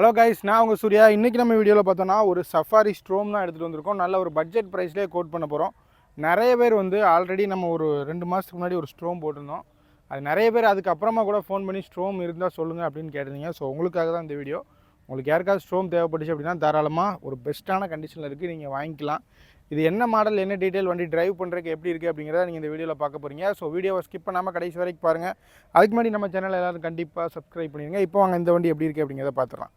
Hello guys நான் உங்கள் சூர்யா. இன்றைக்கி நம்ம வீடியோவில் பார்த்தோன்னா ஒரு சஃபாரி ஸ்ட்ரோம் தான் எடுத்துகிட்டு வந்திருக்கோம். நல்ல ஒரு பட்ஜெட் ப்ரைஸ்லேயே கோட் பண்ண போகிறோம் நிறைய பேர் வந்து ஆல்ரெடி நம்ம ஒரு ரெண்டு மாதத்துக்கு முன்னாடி ஒரு ஸ்ட்ரோம் போட்டிருந்தோம். அது நிறைய பேர் அதுக்கப்புறமா கூட ஃபோன் பண்ணி ஸ்ட்ரோம் இருந்தால் சொல்லுங்கள் அப்படின்னு கேட்டிருந்தீங்க. ஸோ உங்களுக்காக தான் இந்த வீடியோ உங்களுக்கு யாருக்காவது ஸ்ட்ரோம் தேவைப்பட்டுச்சு அப்படின்னா தாராளமாக ஒரு பெஸ்ட்டான கண்டிஷனில் இருக்குது நீங்கள் வாங்கிக்கலாம். இது என்ன மாடல் என்ன டீட்டெயில் வண்டி டிரைவ் பண்ணுறதுக்கு எப்படி இருக்குது அப்படிங்கிறத நீங்கள் இந்த வீடியோவில் பார்க்க போகிறீங்க ஸோ வீடியோவை ஸ்கிப் பண்ணாமல் கடைசி வரைக்கும் பாருங்கள் அதுக்கு முன்னாடி நம்ம சேனல் எல்லாரும் கண்டிப்பாக சப்ஸ்கிரைப் பண்ணிடுங்க இப்போ வாங்க இந்த வண்டி எப்படி இருக்குது அப்படிங்கிறத பார்த்துக்கலாம்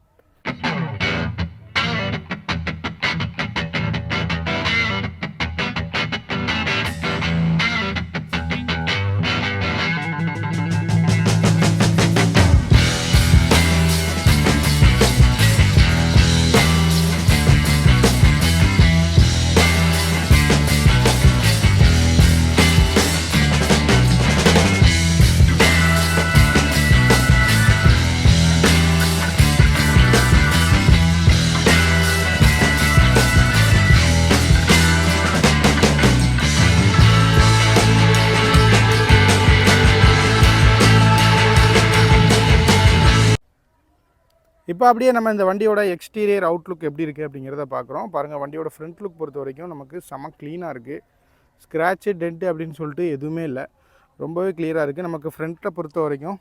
இப்போ அப்படியே நம்ம இந்த வண்டியோட எக்ஸ்டீரியர் அவுட்லுக் எப்படி இருக்குது அப்படிங்கிறத பார்க்குறோம் பாருங்கள் வண்டியோட ஃப்ரண்ட் லுக் பொறுத்த வரைக்கும் நமக்கு செம க்ளீனாக இருக்குது ஸ்க்ராட்சு டென்ட்டு அப்படின்னு சொல்லிட்டு எதுவுமே இல்லை. ரொம்பவே கிளியராக இருக்குது நமக்கு ஃப்ரண்ட்டில் பொறுத்த வரைக்கும்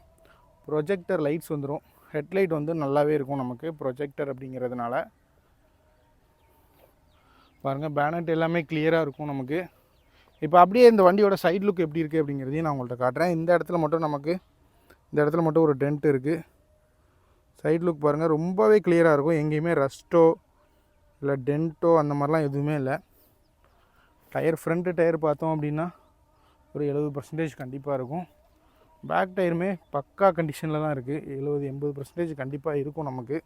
ப்ரொஜெக்டர் லைட்ஸ் வந்துடும் ஹெட்லைட் வந்து நல்லாவே இருக்கும் நமக்கு ப்ரொஜெக்டர் அப்படிங்கிறதுனால. பாருங்கள் பேனட் எல்லாமே கிளியராக இருக்கும் நமக்கு. இப்போ அப்படியே இந்த வண்டியோட சைட் லுக் எப்படி இருக்குது அப்படிங்கிறதையும் நான் உங்கள்கிட்ட காட்டுறேன். இந்த இடத்துல மட்டும் நமக்கு இந்த இடத்துல மட்டும் ஒரு டென்ட் இருக்குது சைட் லுக் பாருங்கள் ரொம்பவே கிளியராக இருக்கும். எங்கேயுமே ரஸ்ட்டோ இல்லை டென்ட்டோ அந்த மாதிரிலாம் எதுவுமே இல்லை. டயர் ஃப்ரண்ட்டு டயர் பார்த்தோம் அப்படின்னா ஒரு எழுபது பர்சன்டேஜ் கண்டிப்பாக இருக்கும். பேக் டயருமே பக்கா கண்டிஷனில் தான் இருக்குது எழுபது எண்பது பர்சன்டேஜ் கண்டிப்பாக இருக்கும் நமக்கு.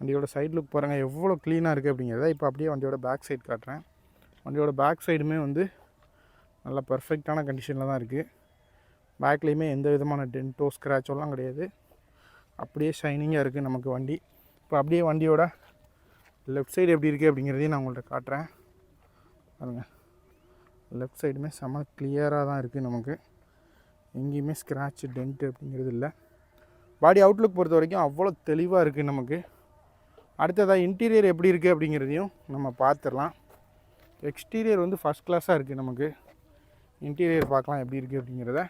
வண்டியோட சைட் லுக் பாருங்கள் எவ்வளோ க்ளீனாக இருக்குது அப்படிங்கிறத இப்போ அப்படியே வண்டியோட பேக் சைடு காட்டுறேன். வண்டியோட பேக் சைடுமே வந்து நல்லா பர்ஃபெக்டான கண்டிஷனில் தான் இருக்குது பேக்லேயுமே எந்த விதமான டென்ட்டோ ஸ்க்ராச்சோலாம் கிடையாது. அப்படியே ஷைனிங்காக இருக்குது நமக்கு வண்டி. இப்போ அப்படியே வண்டியோட லெஃப்ட் சைடு எப்படி இருக்குது அப்படிங்கிறதையும் நான் உங்கள்கிட்ட காட்டுறேன். பாருங்கள் லெஃப்ட் சைடுமே செம கிளியராக தான் இருக்குது நமக்கு. எங்கேயுமே ஸ்க்ராட்ச் டென்ட்டு அப்படிங்கிறது இல்லை. பாடி அவுட்லுக் பொறுத்த வரைக்கும் அவ்வளோ தெளிவாக இருக்குது நமக்கு. அடுத்ததாக இன்டீரியர் எப்படி இருக்குது அப்படிங்கிறதையும் நம்ம பார்த்துடலாம். எக்ஸ்டீரியர் வந்து ஃபஸ்ட் கிளாஸாக இருக்குது நமக்கு. இன்டீரியர் பார்க்கலாம் எப்படி இருக்குது அப்படிங்கிறத.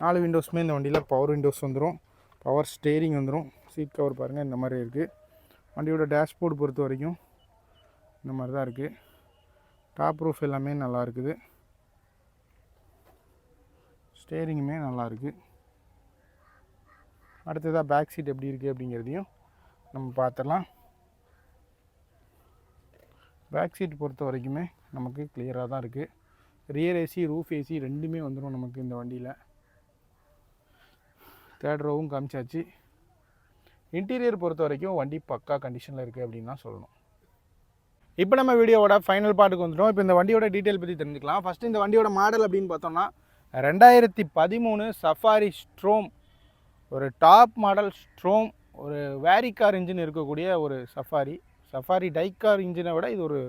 நாலு விண்டோஸுமே இந்த வண்டியில் பவர் விண்டோஸ் வந்துடும் பவர் ஸ்டேரிங் வந்துடும் சீட் கவர் பாருங்கள் இந்த மாதிரி இருக்குது வண்டியோட டேஷ்போர்டு பொறுத்த வரைக்கும் இந்த மாதிரி தான் இருக்குது டாப் ரூஃப் எல்லாமே நல்லா இருக்குது. ஸ்டேரிங்குமே நல்லா இருக்குது அடுத்ததாக பேக் சீட் எப்படி இருக்குது அப்படிங்கிறதையும் நம்ம பார்த்துடலாம். பேக் சீட் பொறுத்த வரைக்குமே நமக்கு கிளியராக தான் இருக்குது ரியர் ஏசி ரூஃப் ஏசி ரெண்டுமே வந்துடும் நமக்கு இந்த வண்டியில். தேர்ட் ரோவும் காமிச்சாச்சு. இன்டீரியர் பொறுத்த வரைக்கும் வண்டி பக்கா கண்டிஷனில் இருக்குது அப்படின்னு தான் சொல்லணும். இப்போ நம்ம வீடியோவோட ஃபைனல் பார்ட்டுக்கு வந்துட்டோம். இப்போ இந்த வண்டியோட டீட்டெயில் பற்றி தெரிஞ்சுக்கலாம். ஃபஸ்ட்டு இந்த வண்டியோட மாடல் அப்படின்னு பார்த்தோம்னா ரெண்டாயிரத்தி பதிமூணு சஃபாரி ஸ்ட்ரோம் ஒரு டாப் மாடல் ஸ்ட்ரோம் ஒரு வேரிகார் இன்ஜின் இருக்கக்கூடிய ஒரு சஃபாரி சஃபாரி டைக்கார் இன்ஜினை விட இது ஒரு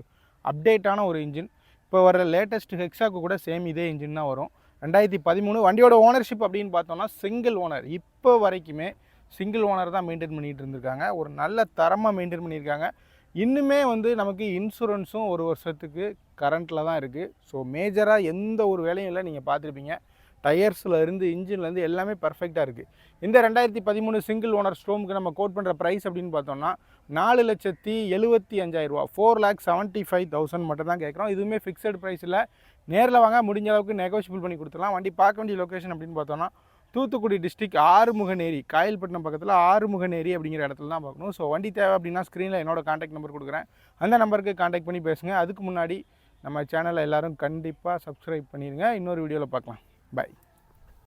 அப்டேட்டான ஒரு இன்ஜின் இப்போ வர லேட்டஸ்ட் ஹெக்ஸாக்கு கூட சேம் இதே இன்ஜின் தான் வரும். ரெண்டாயிரத்தி பதிமூணு வண்டியோட ஓனர்ஷிப் அப்படின்னு பார்த்தோம்னா சிங்கிள் ஓனர் இப்போ வரைக்குமே சிங்கிள் ஓனர் தான் மெயின்டைன் பண்ணிகிட்டு இருந்திருக்காங்க. ஒரு நல்ல தரமாக மெயின்டைன் பண்ணியிருக்காங்க. இன்னுமே வந்து நமக்கு இன்சூரன்ஸும் ஒரு வருஷத்துக்கு கரண்ட்டில் தான் இருக்குது ஸோ மேஜராக எந்த ஒரு வேலையும் இல்லை. நீங்கள் பார்த்துருப்பீங்க. டயர்ஸில் இருந்து இன்ஜின்லேருந்து எல்லாமே பர்ஃபெக்டாக இருக்குது இந்த ரெண்டாயிரத்தி பதிமூணு சிங்கிள் ஓனர் ஸ்டோமுக்கு நம்ம கோட் பண்ணுற ப்ரைஸ் அப்படின்னு பார்த்தோம்னா நாலு லட்சத்தி எழுபத்தி அஞ்சாயிரரூவா four lakh seventy five thousand மட்டும் தான் கேட்குறோம். இதுவுமே ஃபிக்ஸட் ப்ரைஸில் நேரில் வாங்க முடிஞ்ச அளவுக்கு நெகோஷியபிள் பண்ணி கொடுத்துடலாம். வண்டி பார்க்க வேண்டிய லொக்கேஷன் அப்படின்னு பார்த்தோன்னா தூத்துக்குடி டிஸ்ட்ரிக் ஆறுமுகநேரி காயல்பட்டினம் பக்கத்தில் ஆறுமுகநேரி அப்படிங்கிற இடத்துல தான் பார்க்கணும். ஸோ வண்டி தேவை அப்படின்னா ஸ்க்ரீனில் என்னோடய காண்டாக்ட் நம்பர் கொடுக்குறேன். அந்த நம்பருக்கு காண்டாக்ட் பண்ணி பேசுங்க. அதுக்கு முன்னாடி நம்ம சேனலை எல்லோரும் கண்டிப்பாக சப்ஸ்கிரைப் பண்ணிடுங்க இன்னொரு வீடியோவில் பார்க்கலாம். பை